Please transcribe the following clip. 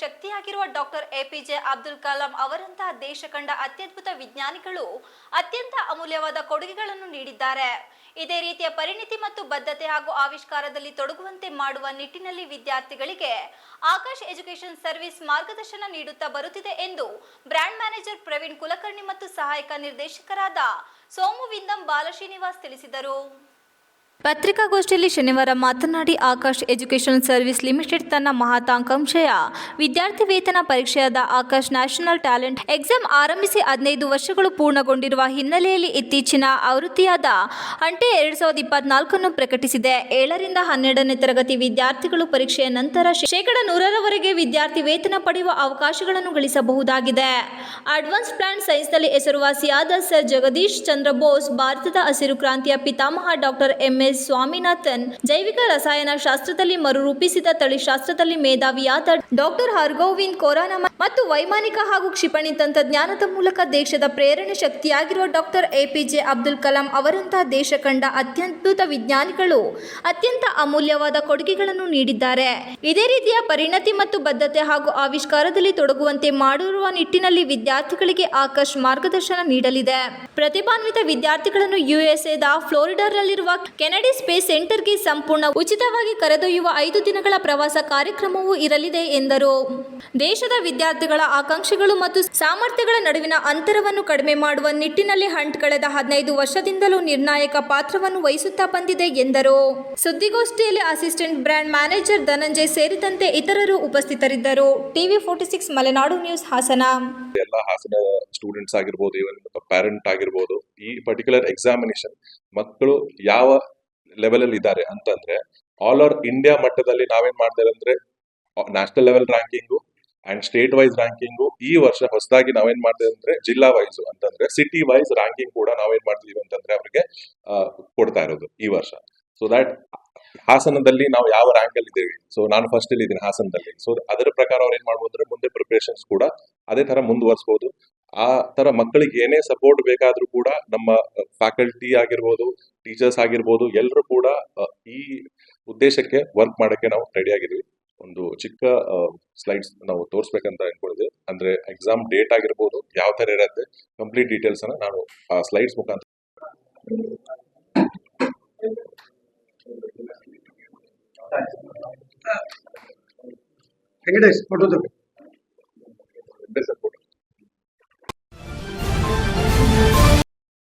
ಶಕ್ತಿಯಾಗಿರುವ doctor APJ Abdul Kalam ಅವರಂತಹ ದೇಶ ಕಂಡ ಅತ್ಯದ್ಭುತ ವಿಜ್ಞಾನಿಗಳು ಅತ್ಯಂತ ಅಮೂಲ್ಯವಾದ ಕೊಡುಗೆಗಳನ್ನು ನೀಡಿದ್ದಾರೆ. ಇದೇ ರೀತಿಯ ಪರಿಣಿತಿ ಮತ್ತು ಬದ್ಧತೆ ಹಾಗೂ ಆವಿಷ್ಕಾರದಲ್ಲಿ ತೊಡಗುವಂತೆ ಮಾಡುವ ನಿಟ್ಟಿನಲ್ಲಿ ವಿದ್ಯಾರ್ಥಿಗಳಿಗೆ ಆಕಾಶ್ ಎಜುಕೇಷನ್ ಸರ್ವಿಸ್ ಮಾರ್ಗದರ್ಶನ ನೀಡುತ್ತಾ ಬರುತ್ತಿದೆ ಎಂದು ಬ್ರ್ಯಾಂಡ್ ಮ್ಯಾನೇಜರ್ ಪ್ರವೀಣ್ ಕುಲಕರ್ಣಿ ಮತ್ತು ಸಹಾಯಕ ನಿರ್ದೇಶಕರಾದ ಸೋಮುವಿಂದಂ ಬಾಲಶ್ರೀನಿವಾಸ್ ತಿಳಿಸಿದರು. ಪತ್ರಿಕಾಗೋಷ್ಠಿಯಲ್ಲಿ ಶನಿವಾರ ಮಾತನಾಡಿ ಆಕಾಶ್ ಎಜುಕೇಷನ್ ಸರ್ವಿಸ್ ಲಿಮಿಟೆಡ್ ತನ್ನ ಮಹತ್ವಾಕಾಂಕ್ಷೆಯ ವಿದ್ಯಾರ್ಥಿ ವೇತನ ಪರೀಕ್ಷೆಯಾದ ಆಕಾಶ್ ನ್ಯಾಷನಲ್ ಟ್ಯಾಲೆಂಟ್ ಎಕ್ಸಾಮ್ ಆರಂಭಿಸಿ ಹದಿನೈದು ವರ್ಷಗಳು ಪೂರ್ಣಗೊಂಡಿರುವ ಹಿನ್ನೆಲೆಯಲ್ಲಿ ಇತ್ತೀಚಿನ ಆವೃತ್ತಿಯಾದ ಅಂಟೆ ಎರಡು ಸಾವಿರದ ಇಪ್ಪತ್ನಾಲ್ಕನ್ನು ಪ್ರಕಟಿಸಿದೆ. ಏಳರಿಂದ ಹನ್ನೆರಡನೇ ತರಗತಿ ವಿದ್ಯಾರ್ಥಿಗಳು ಪರೀಕ್ಷೆಯ ನಂತರ ಶೇಕಡ ನೂರರವರೆಗೆ ವಿದ್ಯಾರ್ಥಿ ವೇತನ ಪಡೆಯುವ ಅವಕಾಶಗಳನ್ನು ಗಳಿಸಬಹುದಾಗಿದೆ. ಅಡ್ವಾನ್ಸ್ ಪ್ಲಾನ್ ಸೈನ್ಸ್ನಲ್ಲಿ ಹೆಸರುವಾಸಿಯಾದ ಸರ್ ಜಗದೀಶ್ ಚಂದ್ರ ಬೋಸ್, ಭಾರತದ ಹಸಿರು ಕ್ರಾಂತಿಯ ಪಿತಾಮಹ ಡಾಕ್ಟರ್ ಎಂ. ಎಸ್ ಸ್ವಾಮಿನಾಥನ್ ಜೈವಿಕ ರಸಾಯನ ಶಾಸ್ತ್ರದಲ್ಲಿ ಮರುರೂಪಿಸಿದ ತಳಿಶಾಸ್ತ್ರದಲ್ಲಿ ಮೇಧಾವಿಯಾದ ಡಾಕ್ಟರ್ ಹರ್ಗೋವಿಂದ್ ಕೋರಾನ ಮತ್ತು ವೈಮಾನಿಕ ಹಾಗೂ ಕ್ಷಿಪಣಿ ತಂತ್ರಜ್ಞಾನದ ಮೂಲಕ ದೇಶದ ಪ್ರೇರಣೆ ಶಕ್ತಿಯಾಗಿರುವ ಡಾಕ್ಟರ್ ಎಪಿಜೆ ಅಬ್ದುಲ್ ಕಲಾಂ ಅವರಂತಹ ದೇಶ ಕಂಡ ಅತ್ಯದ್ಭುತ ವಿಜ್ಞಾನಿಗಳು ಅತ್ಯಂತ ಅಮೂಲ್ಯವಾದ ಕೊಡುಗೆಗಳನ್ನು ನೀಡಿದ್ದಾರೆ. ಇದೇ ರೀತಿಯ ಪರಿಣತಿ ಮತ್ತು ಬದ್ಧತೆ ಹಾಗೂ ಆವಿಷ್ಕಾರದಲ್ಲಿ ತೊಡಗುವಂತೆ ಮಾಡಿರುವ ನಿಟ್ಟಿನಲ್ಲಿ ವಿದ್ಯಾರ್ಥಿಗಳಿಗೆ ಆಕಾಶ್ ಮಾರ್ಗದರ್ಶನ ನೀಡಲಿದೆ. ಪ್ರತಿಭಾನ್ವಿತ ವಿದ್ಯಾರ್ಥಿಗಳನ್ನು ಯುಎಸ್ಎದ ಫ್ಲೋರಿಡಾರಲ್ಲಿರುವ ಕೆನಡಿ ಸ್ಪೇಸ್ ಸೆಂಟರ್ಗೆ ಸಂಪೂರ್ಣ ಉಚಿತವಾಗಿ ಕರೆದೊಯ್ಯುವ ಐದು ದಿನಗಳ ಪ್ರವಾಸ ಕಾರ್ಯಕ್ರಮವೂ ಇರಲಿದೆ ಎಂದರು. ದೇಶದ ವಿದ್ಯಾರ್ಥಿಗಳ ಆಕಾಂಕ್ಷೆಗಳು ಮತ್ತು ಸಾಮರ್ಥ್ಯಗಳ ನಡುವಿನ ಅಂತರವನ್ನು ಕಡಿಮೆ ಮಾಡುವ ನಿಟ್ಟಿನಲ್ಲಿ ಹಂಟ್ ಕಳೆದ ಹದಿನೈದು ವರ್ಷದಿಂದಲೂ ನಿರ್ಣಾಯಕ ಪಾತ್ರವನ್ನು ವಹಿಸುತ್ತಾ ಬಂದಿದೆ ಎಂದರು. ಸುದ್ದಿಗೋಷ್ಠಿಯಲ್ಲಿ ಅಸಿಸ್ಟೆಂಟ್ ಬ್ರ್ಯಾಂಡ್ ಮ್ಯಾನೇಜರ್ ಧನಂಜಯ್ ಸೇರಿದಂತೆ ಇತರರು ಉಪಸ್ಥಿತರಿದ್ದರು. TV forty six Malenadu news Hassan. ಎಲ್ಲ ಹಾಸನ ಸ್ಟೂಡೆಂಟ್ಸ್ ಆಗಿರ್ಬೋದು ಇವನ್ ಪ್ಯಾರೆಂಟ್ ಆಗಿರ್ಬೋದು, ಈ ಪರ್ಟಿಕ್ಯುಲರ್ ಎಕ್ಸಾಮಿನೇಷನ್ ಮಕ್ಕಳು ಯಾವ ಲೆವೆಲ್ ಅಲ್ಲಿ ಇದ್ದಾರೆ ಅಂತಂದ್ರೆ ಆಲ್ ಓವರ್ ಇಂಡಿಯಾ ಮಟ್ಟದಲ್ಲಿ ನಾವೇನ್ ಮಾಡ್ತೇವೆ ಅಂದ್ರೆ national level ranking and state wise ranking ಈ ವರ್ಷ ಹೊಸದಾಗಿ ನಾವೇನ್ ಮಾಡ್ತೇವೆ ಅಂದ್ರೆ ಜಿಲ್ಲಾ ವೈಸ್ ಅಂತಂದ್ರೆ ಸಿಟಿ ವೈಸ್ ರ್ಯಾಂಕಿಂಗ್ ಕೂಡ ನಾವೇನ್ ಮಾಡ್ತೀವಿ ಅಂತಂದ್ರೆ ಅವರಿಗೆ ಕೊಡ್ತಾ ಇರೋದು ಈ ವರ್ಷ. ಸೊ ದಟ್ ಹಾಸನದಲ್ಲಿ ನಾವು ಯಾವ ರ್ಯಾಂಕ್ ಅಲ್ಲಿ ಇದ್ದೀವಿ? ಸೊ ನಾನು ಫಸ್ಟ್ ಅಲ್ಲಿ ಇದ್ದೀನಿ ಹಾಸನದಲ್ಲಿ. ಸೊ ಅದರ ಪ್ರಕಾರ ಅವ್ರು ಏನ್ ಮಾಡ್ಬೋದು ಅಂದ್ರೆ ಮುಂದೆ ಪ್ರಿಪರೇಷನ್ಸ್ ಕೂಡ ಅದೇ ತರ ಮುಂದುವರಿಸಬಹುದು ಆ ತರ ಮಕ್ಕಳಿಗೆ ಏನೇ ಸಪೋರ್ಟ್ ಬೇಕಾದ್ರೂ ಕೂಡ ನಮ್ಮ ಫ್ಯಾಕಲ್ಟಿ ಆಗಿರ್ಬೋದು ಟೀಚರ್ಸ್ ಆಗಿರ್ಬೋದು ಎಲ್ಲರೂ ಕೂಡ ಈ ಉದ್ದೇಶಕ್ಕೆ ವರ್ಕ್ ಮಾಡಕ್ಕೆ ನಾವು ರೆಡಿ ಆಗಿದ್ವಿ ಒಂದು ಚಿಕ್ಕ ಸ್ಲೈಡ್ಸ್ ನಾವು ತೋರಿಸ್ಬೇಕಂತ ಅನ್ಕೊಂಡಿದ್ವಿ ಅಂದ್ರೆ ಎಕ್ಸಾಮ್ ಡೇಟ್ ಆಗಿರ್ಬೋದು ಯಾವ ತರ ಇರುತ್ತೆ ಕಂಪ್ಲೀಟ್ ಡೀಟೇಲ್ಸ್ ಅನ್ನ ನಾನು ಆ ಸ್ಲೈಡ್ಸ್ ಮುಖಾಂತರ ಫೋಟೋ ತಗೋ. Support